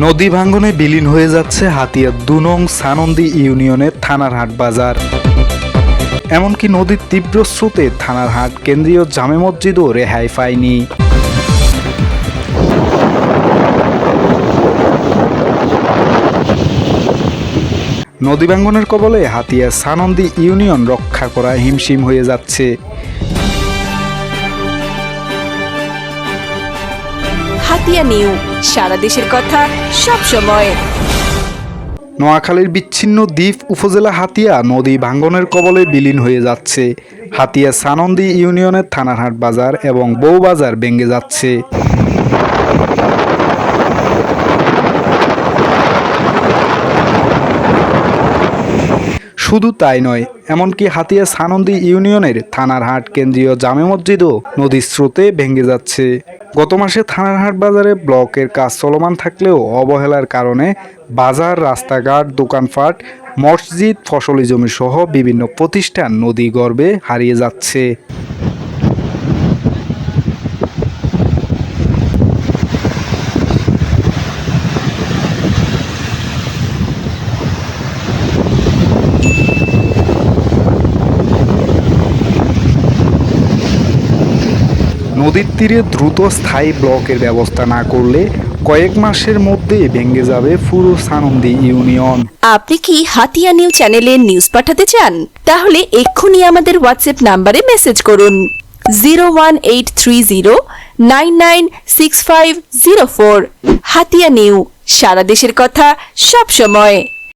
নদী ভাঙ্গনে বিলীন হয়ে যাচ্ছে হাতিয়ার দুনং সানন্দী ইউনিয়নের থানার হাট বাজার। এমনকি নদীর তীব্র স্রোতে থানার হাট কেন্দ্রীয় জামে মসজিদও রেহাই পায়নি। নদী ভাঙ্গনের কবলে হাতিয়া সানন্দী ইউনিয়ন রক্ষা করা হিমশিম হয়ে যাচ্ছে। হাতিয়া নিউ। সারা দেশের কথা সব সময়। নোয়াখালীর বিচ্ছিন্ন দ্বীপ উপজেলা হাতিয়া নদী ভাঙ্গনের কবলে বিলীন হয়ে যাচ্ছে। হাতিয়া সানন্দী ইউনিয়নের থানারহাট বাজার এবং বউবাজার ভেঙে যাচ্ছে। শুধু তাই নয়, এমনকি হাতিয়া সানন্দী ইউনিয়নের থানারহাট কেন্দ্রীয় জামে মসজিদও নদীর স্রোতে ভেঙে যাচ্ছে। গত মাসে থানারহাট বাজারে ব্লকের কাজ চলমান থাকলেও অবহেলার কারণে বাজার, রাস্তাঘাট, দোকানপাট, মসজিদ, ফসলি জমি সহ বিভিন্ন প্রতিষ্ঠান নদী গর্বে হারিয়ে যাচ্ছে। নদীর তীরে দ্রুত স্থায়ী ব্লকের ব্যবস্থা না করলে কয়েক মাসের মধ্যে ভেঙে যাবে পুরো সানন্দী ইউনিয়ন। আপনি কি হাতিয়া নিউ চ্যানেলে নিউজ পাঠাতে চান? তাহলে এক্ষুনি আমাদের হোয়াটসঅ্যাপ নাম্বারে মেসেজ করুন। Zero one eight three zero nine nine six five zero four. Hatia new, সারা দেশের কথা সব সময়।